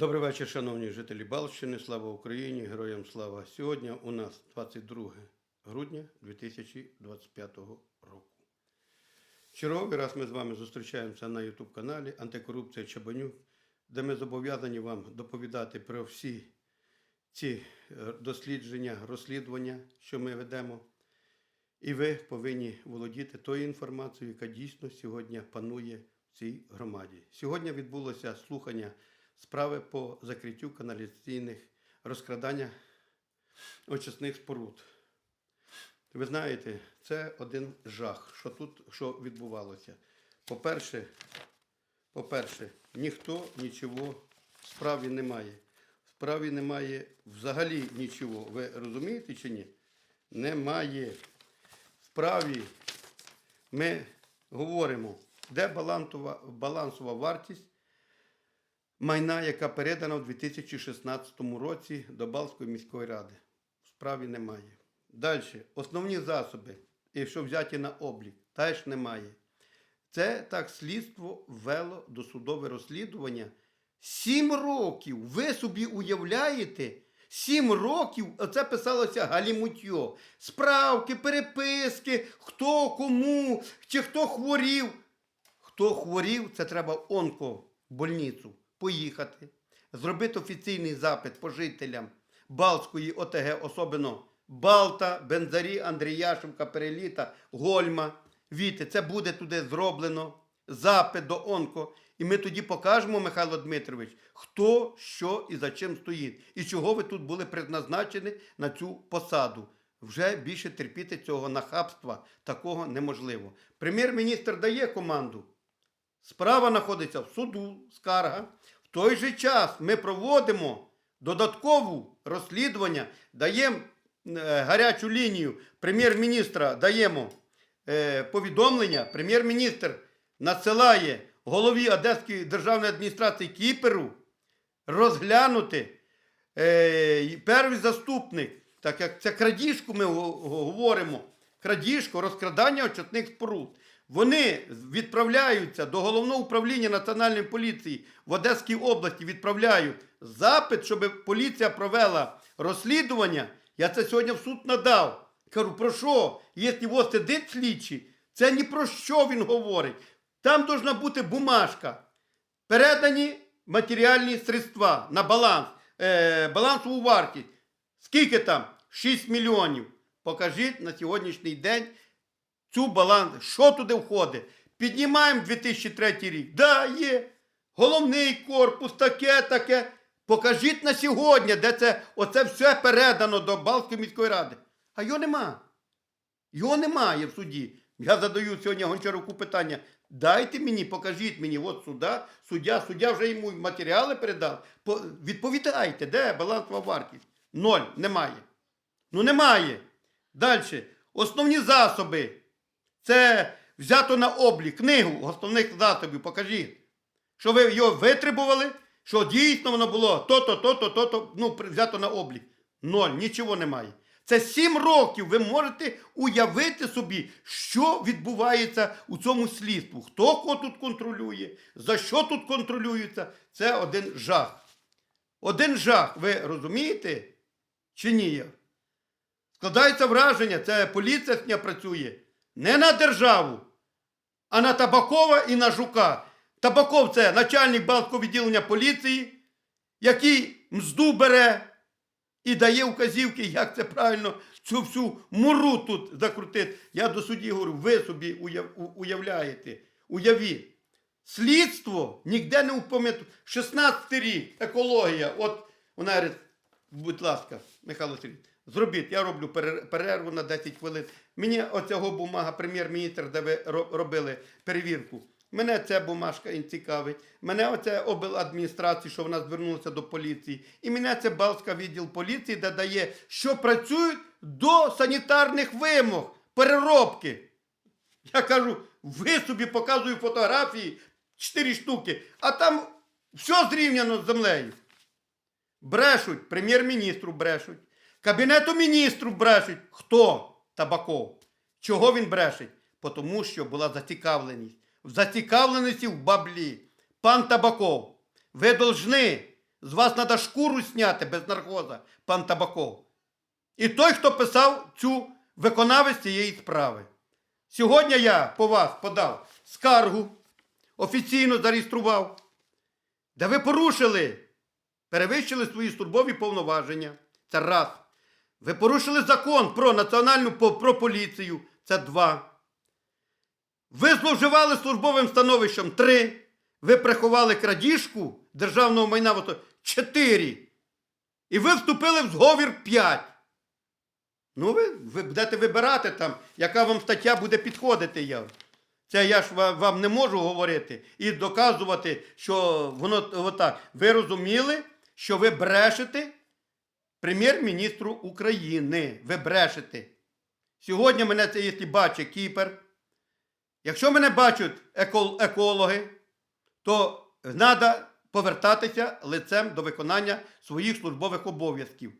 Добрий вечір, шановні жителі Балщини. Слава Україні! Героям слава! Сьогодні у нас 22 грудня 2025 року. Черговий раз ми з вами зустрічаємося на YouTube каналі Антикорупція Чабанюк, де ми зобов'язані вам доповідати про всі ці е, дослідження, розслідування, що ми ведемо. І ви повинні володіти тою інформацією, яка дійсно сьогодні панує в цій громаді. Сьогодні відбулося слухання справи по закриттю каналізаційних розкрадання очисних споруд. Ви знаєте, це один жах, що тут що відбувалося. По-перше, по-перше, ніхто нічого в справі не має. В справі немає взагалі нічого. Ви розумієте чи ні? Немає. В справі ми говоримо, де балансова, балансова вартість майна, яка передана у 2016 році до Балтської міської ради. В справі немає. Далі. Основні засоби, якщо взяті на облік, теж немає. Це так слідство ввело досудове розслідування. Сім років. Ви собі уявляєте? Сім років оце писалося галімутьо. Справки, переписки, хто кому, чи хто хворів. Хто хворів, це треба в больницю поїхати, зробити офіційний запит по жителям Балтської ОТГ, особливо Балта, Бензарі, Андріяшевка, Переліта, Гольма. Віти, це буде туди зроблено запит до онко. І ми тоді покажемо, Михайло Дмитрович, хто, що і за чим стоїть, і чого ви тут були призначені на цю посаду. Вже більше терпіти цього нахабства такого неможливо. Прем'єр-міністр дає команду. Справа знаходиться в суду, скарга. В той же час ми проводимо додаткову розслідування, даємо е, гарячу лінію прем'єр-міністра, даємо е, повідомлення. Прем'єр-міністр надсилає голові Одеської державної адміністрації Кіперу розглянути е, перший заступник, так як це крадіжку ми го- го- говоримо, крадіжку, розкрадання очисних споруд. Вони відправляються до головного управління Національної поліції в Одеській області, відправляють запит, щоб поліція провела розслідування. Я це сьогодні в суд надав. Кажу, про що? Якщо ось сидить слідчий, це ні про що він говорить. Там повинна бути бумажка. Передані матеріальні средства на баланс, е, балансову вартість. Скільки там? 6 мільйонів. Покажіть на сьогоднішній день цю баланс. Що туди входить? Піднімаємо 2003 рік. Да, є. Головний корпус, таке, таке. Покажіть на сьогодні, де це оце все передано до Балтської міської ради. А його нема. Його немає в суді. Я задаю сьогодні Гончаруку питання. Дайте мені, покажіть мені, от суда, суддя, суддя вже йому матеріали передав. Відповідайте, де балансова вартість? Ноль, немає. Ну немає. Далі. Основні засоби. Це взято на облік, книгу основних засобів, покажіть. Що ви його витребували, що дійсно воно було то-то, то-то, то-то, ну, взято на облік. Ноль, нічого немає. Це сім років. Ви можете уявити собі, що відбувається у цьому слідству. Хто кого тут контролює, за що тут контролюється. Це один жах. Один жах. Ви розумієте? Чи ні? Складається враження, це поліція працює не на державу, а на Табакова і на Жука. Табаков це начальник Балтського відділення поліції, який мзду бере і дає вказівки, як це правильно цю всю муру тут закрутити. Я до судді говорю, ви собі уявляєте, уявіть. Слідство ніде не упомяту. 16 рік, екологія. От вона говорить, будь ласка, Михайло Сергійович, зробіть, я роблю перерву на 10 хвилин. Мені оцього бумага, прем'єр-міністр, де ви робили перевірку. Мене ця бумажка цікавить. Мене оце обладміністрації, що вона звернулася до поліції. І мене це Балтська відділ поліції, де дає, що працюють до санітарних вимог, переробки. Я кажу, ви собі показую фотографії, 4 штуки, а там все зрівняно з землею. Брешуть, прем'єр-міністру брешуть, кабінету міністру брешуть. Хто? Табаков. Чого він брешить? Тому що була зацікавленість. В зацікавленості в баблі. Пан Табаков, ви должны З вас треба шкуру зняти без наркоза, пан Табаков. І той, хто писав цю виконавець цієї справи. Сьогодні я по вас подав скаргу, офіційно зареєстрував, де ви порушили, перевищили свої службові повноваження. Це раз. Ви порушили закон про національну про поліцію. Це два. Ви зловживали службовим становищем три. Ви приховали крадіжку державного майна чотири. І ви вступили в зговір п'ять. Ну, ви, ви будете вибирати там, яка вам стаття буде підходити. Я. Це я ж ва- вам не можу говорити і доказувати, що воно отак. Ви розуміли, що ви брешете прем'єр-міністру України. Ви. Сьогодні мене це, якщо бачить Кіпер, якщо мене бачать еко- екологи, то треба повертатися лицем до виконання своїх службових обов'язків.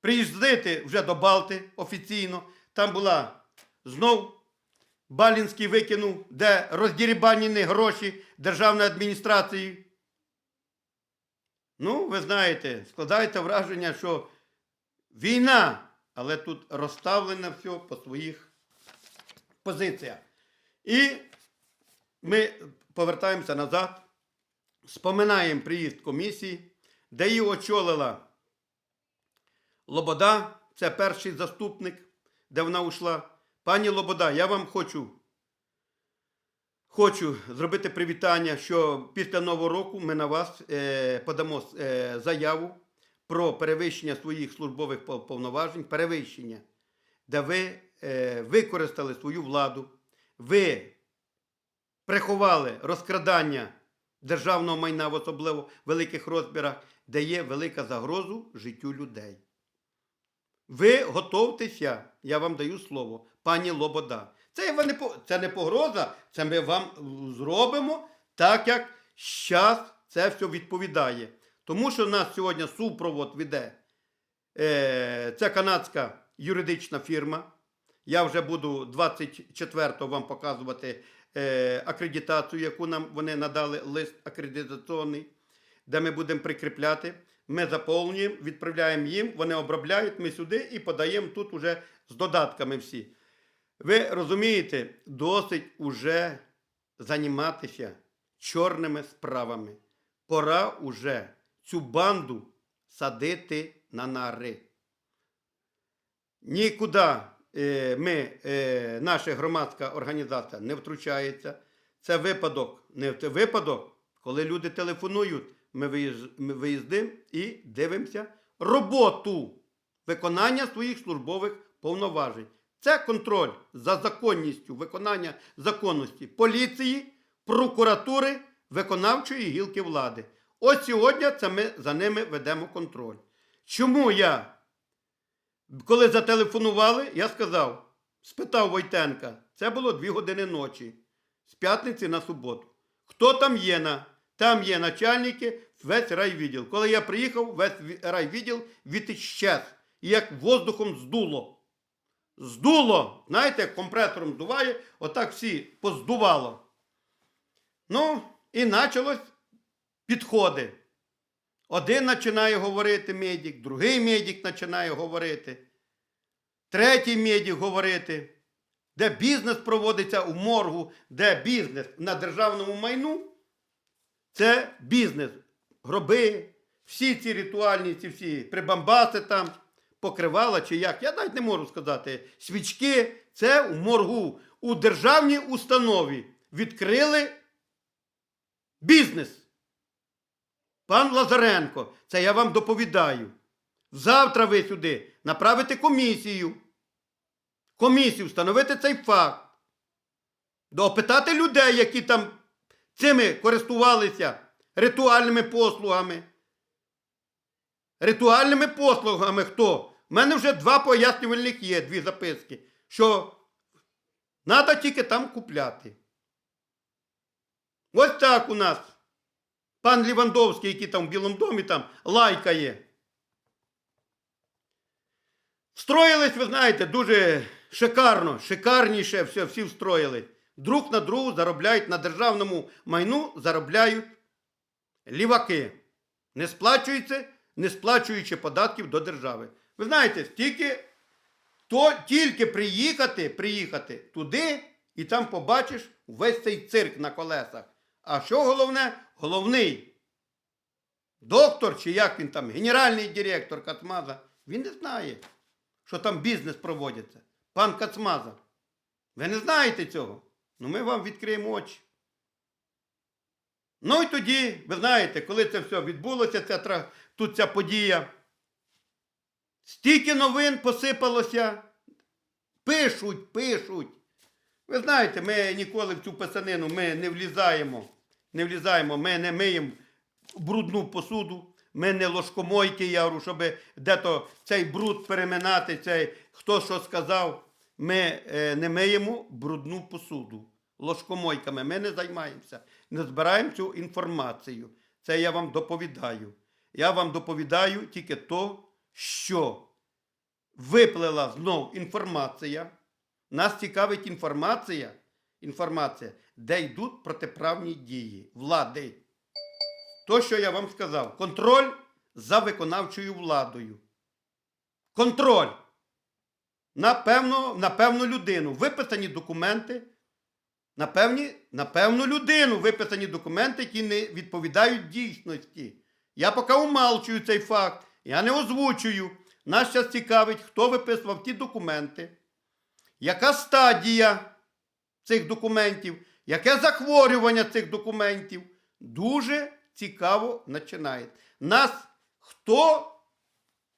Приїздити вже до Балти офіційно. Там була знов Балінський викинув, де роздірібанені гроші державної адміністрації. Ну, ви знаєте, складається враження, що війна, але тут розставлено все по своїх позиціях. І ми повертаємося назад, споминаємо приїзд комісії, де її очолила Лобода, це перший заступник, де вона ушла. Пані Лобода, я вам хочу, хочу зробити привітання, що після Нового року ми на вас е, подамо е, заяву про перевищення своїх службових пов- повноважень, перевищення, де ви е, використали свою владу, ви приховали розкрадання державного майна в особливо великих розмірах, де є велика загроза життю людей. Ви готовтеся, я вам даю слово, пані Лобода. Це, не, це не погроза, це ми вам зробимо так, як зараз це все відповідає. Тому що нас сьогодні супровод веде. Е, це канадська юридична фірма. Я вже буду 24-го вам показувати е, акредитацію, яку нам вони надали лист акредитаційний, де ми будемо прикріпляти. Ми заповнюємо, відправляємо їм, вони обробляють, ми сюди і подаємо тут уже з додатками всі. Ви розумієте, досить уже займатися чорними справами. Пора уже цю банду садити на нари. Нікуди е, ми, е, наша громадська організація не втручається. Це випадок, не випадок, коли люди телефонують, ми, виїздимо і дивимося роботу виконання своїх службових повноважень. Це контроль за законністю виконання законності поліції, прокуратури, виконавчої гілки влади. Ось сьогодні це ми за ними ведемо контроль. Чому я коли зателефонували, я сказав, спитав Войтенка, це було 2 години ночі, з п'ятниці на суботу. Хто там є? на? Там є начальники, весь райвідділ. Коли я приїхав, весь ві- райвідділ відіщез. І як воздухом здуло. Здуло, знаєте, як компресором здуває, отак всі поздувало. Ну, і почалось підходи. Один починає говорити медик, другий медик починає говорити, третій медик говорити, де бізнес проводиться у моргу, де бізнес на державному майну. Це бізнес. Гроби, всі ці ритуальні, ці всі прибамбаси там, покривала чи як. Я навіть не можу сказати. Свічки це у моргу. У державній установі відкрили бізнес. Пан Лазаренко, це я вам доповідаю. Завтра ви сюди направите комісію. Комісію встановити цей факт. Допитати людей, які там цими користувалися ритуальними послугами. Ритуальними послугами хто? У мене вже два пояснювальних є, дві записки, що треба тільки там купляти. Ось так у нас. Пан Лівандовський, який там в Білому домі там лайкає. Встроїлись, ви знаєте, дуже шикарно, шикарніше все, всі встроїли. Друг на другу заробляють на державному майну, заробляють ліваки. Не сплачується, не сплачуючи податків до держави. Ви знаєте, стільки, то тільки приїхати, приїхати туди і там побачиш весь цей цирк на колесах. А що головне? Головний доктор, чи як він там, генеральний директор Кацмаза, він не знає, що там бізнес проводиться. Пан Кацмаза. Ви не знаєте цього? Ну ми вам відкриємо очі. Ну і тоді, ви знаєте, коли це все відбулося, ця, тут ця подія, стільки новин посипалося, пишуть, пишуть. Ви знаєте, ми ніколи в цю писанину ми не влізаємо. Не влізаємо, ми не миємо брудну посуду, ми не ложкомойки, я говорю, щоб де-то цей бруд переминати, цей хто що сказав. Ми е, не миємо брудну посуду. Ложкомойками ми не займаємося, не збираємо цю інформацію. Це я вам доповідаю. Я вам доповідаю тільки то, що виплила знов інформація. Нас цікавить інформація, інформація, де йдуть протиправні дії влади. То, що я вам сказав, контроль за виконавчою владою. Контроль на, певну, на певну людину. Виписані документи. На, певні, на певну людину виписані документи, які не відповідають дійсності. Я поки умалчую цей факт, я не озвучую. Нас зараз цікавить, хто виписував ті документи, яка стадія цих документів, яке захворювання цих документів. Дуже цікаво починає. Нас хто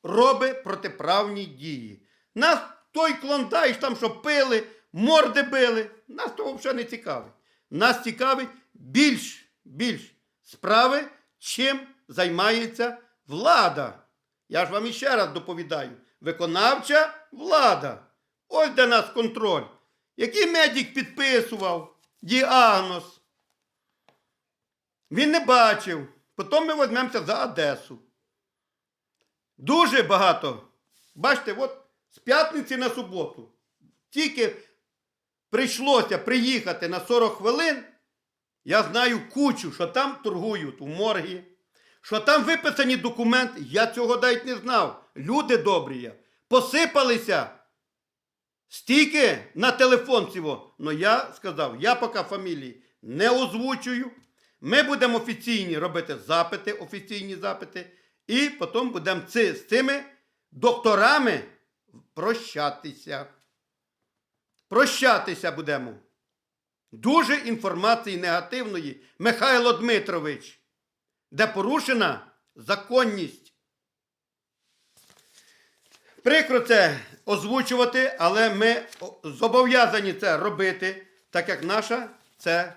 робить протиправні дії. Нас той клондайш там, що пили, морди били, нас то взагалі не цікавить. Нас цікавить більш, більш справи, чим займається влада. Я ж вам іще раз доповідаю. Виконавча влада. Ось де нас контроль. Який медик підписував діагноз? Він не бачив. Потім ми візьмемося за Одесу. Дуже багато. Бачите, от з п'ятниці на суботу. Тільки прийшлося приїхати на 40 хвилин. Я знаю кучу, що там торгують у моргі, що там виписані документи. Я цього навіть не знав. Люди добрі, є. посипалися. Стільки на телефон цього. Ну я сказав, я поки фамілії не озвучую. Ми будемо офіційні робити запити, офіційні запити, і потім будемо ці, з цими докторами прощатися. Прощатися будемо. Дуже інформації негативної Михайло Дмитрович, де порушена законність. Прикро це озвучувати, але ми зобов'язані це робити, так як наша це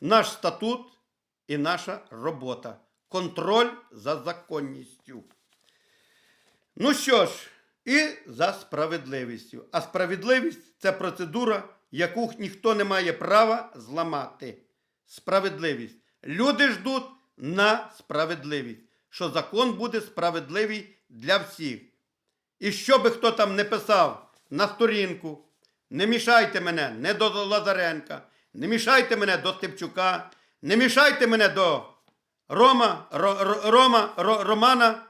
наш статут і наша робота. Контроль за законністю. Ну що ж, і за справедливістю. А справедливість це процедура, яку ніхто не має права зламати. Справедливість. Люди ждуть на справедливість, що закон буде справедливий для всіх. І що би хто там не писав на сторінку, не мішайте мене не до Лазаренка, не мішайте мене до Степчука, не мішайте мене до Рома, Ро, Ро- Рома, Ро, Романа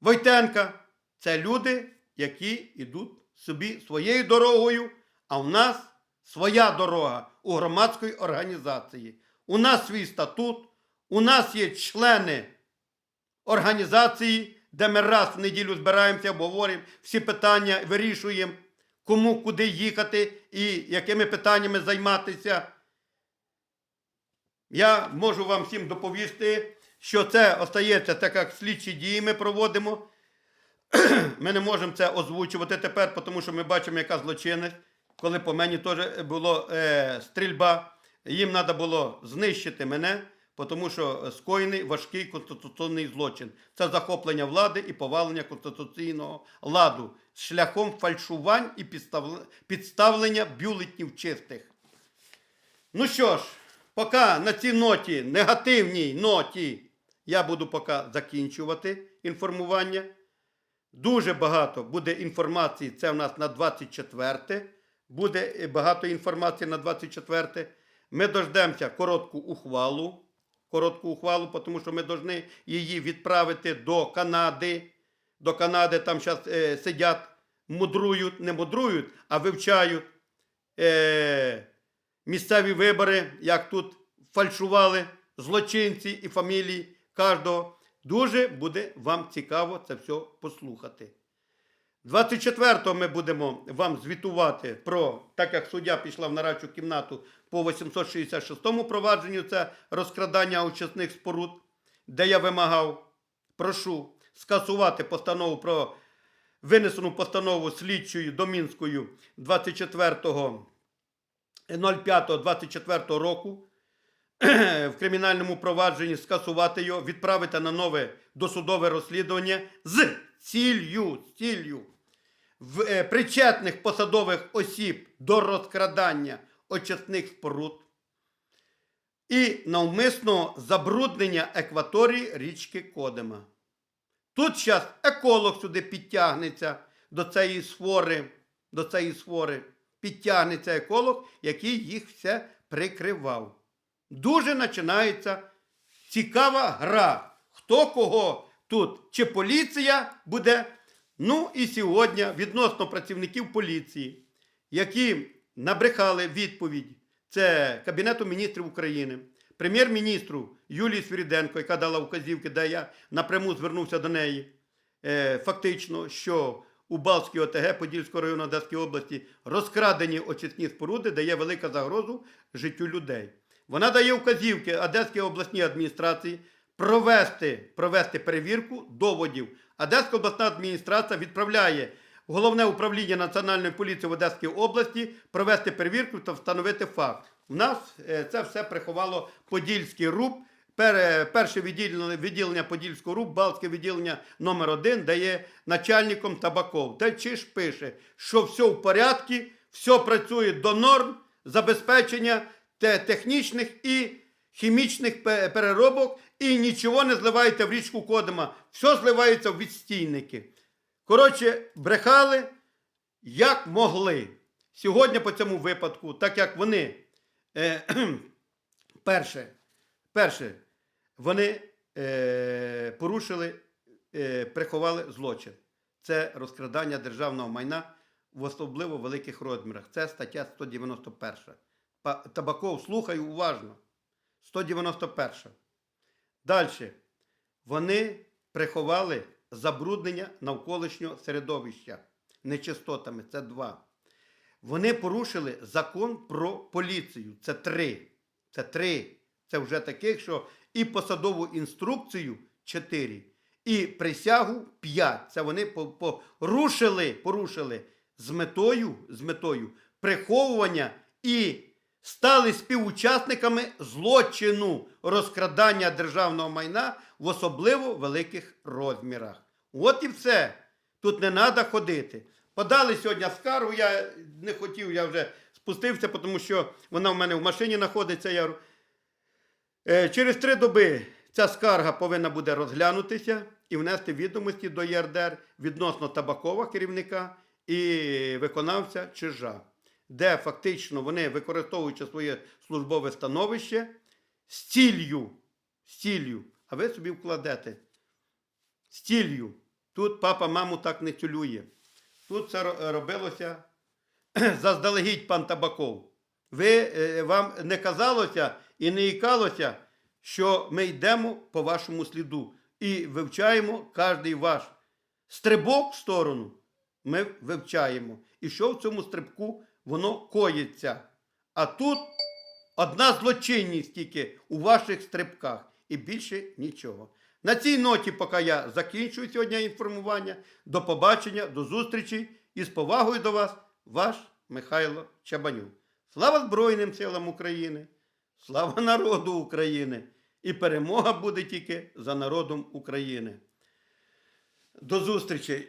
Войтенка. Це люди, які йдуть собі своєю дорогою, а в нас своя дорога у громадської організації. У нас свій статут, у нас є члени організації, де ми раз в неділю збираємося, обговорюємо всі питання, вирішуємо, кому куди їхати і якими питаннями займатися. Я можу вам всім доповісти, що це остається так, як слідчі дії ми проводимо. Ми не можемо це озвучувати тепер, тому що ми бачимо, яка злочинність. Коли по мені теж була е, стрільба, їм треба було знищити мене, тому що скоєний важкий конституційний злочин. Це захоплення влади і повалення конституційного ладу шляхом фальшувань і підставлення бюлетнів чистих. Ну що ж, поки на цій ноті, негативній ноті, я буду поки закінчувати інформування. Дуже багато буде інформації. Це в нас на 24. Буде е, багато інформації на 24. Ми дождемося коротку ухвалу. Коротку ухвалу, тому що ми повинні її відправити до Канади. До Канади там зараз сидять, мудрують, не мудрують, а вивчають е, місцеві вибори, як тут фальшували злочинці і фамілії кожного. Дуже буде вам цікаво це все послухати. 24-го ми будемо вам звітувати про, так як суддя пішла в нарадчу кімнату по 866-му провадженню, це розкрадання очисних споруд, де я вимагав, прошу скасувати постанову про винесену постанову слідчою Домінською 24.05.24 року в кримінальному провадженні скасувати його, відправити на нове досудове розслідування з ціллю, ціллю в, е, причетних посадових осіб до розкрадання очисних споруд і навмисного забруднення екваторії річки Кодема. Тут зараз еколог сюди підтягнеться до цієї сфори, до цієї сфори. Підтягнеться еколог, який їх все прикривав. Дуже починається цікава гра. Хто кого тут? Чи поліція буде? Ну і сьогодні відносно працівників поліції, які набрехали відповідь, це Кабінету міністрів України, прем'єр-міністру Юлії Свіріденко, яка дала вказівки, де я напряму звернувся до неї. Е, фактично, що у Балтській ОТГ Подільського району Одеської області розкрадені очисні споруди, де є велика загрозу життю людей. Вона дає вказівки Одеській обласній адміністрації провести, провести перевірку доводів. Одеська обласна адміністрація відправляє в головне управління Національної поліції в Одеській області провести перевірку та встановити факт. У нас е, це все приховало Подільський РУП. Перше відділення, Подільського РУП, Балтське відділення номер 1 дає начальником Табаков. Та чи ж пише, що все в порядку, все працює до норм забезпечення технічних і хімічних переробок, і нічого не зливаєте в річку Кодима. Все зливається в відстійники. Коротше, брехали як могли. Сьогодні по цьому випадку, так як вони е, перше, перше, вони е, порушили, е, приховали злочин. Це розкрадання державного майна в особливо великих розмірах. Це стаття 191. Табаков, слухай уважно. 191. Далі. Вони приховали забруднення навколишнього середовища нечистотами. Це два. Вони порушили закон про поліцію. Це три. Це три. Це вже таких, що і посадову інструкцію чотири, і присягу п'ять. Це вони порушили, порушили з метою, з метою приховування і стали співучасниками злочину розкрадання державного майна в особливо великих розмірах. От і все. Тут не треба ходити. Подали сьогодні скаргу, я не хотів, я вже спустився, тому що вона в мене в машині знаходиться. Я... Е, Через три доби ця скарга повинна буде розглянутися і внести відомості до ЄРДР відносно Табакова керівника і виконавця Чижа, де фактично вони, використовуючи своє службове становище, з ціллю, з ціллю, а ви собі вкладете з ціллю. Тут папа маму так не цілює. Тут це робилося заздалегідь пан Табаков. Ви, е, вам не казалося і не ікалося, що ми йдемо по вашому сліду і вивчаємо кожний ваш стрибок в сторону. Ми вивчаємо. І що в цьому стрибку воно коїться. А тут одна злочинність тільки у ваших стрибках і більше нічого. На цій ноті, поки я закінчую сьогодні інформування. До побачення, до зустрічі і з повагою до вас, ваш Михайло Чабанюк. Слава Збройним силам України! Слава народу України! І перемога буде тільки за народом України. До зустрічі!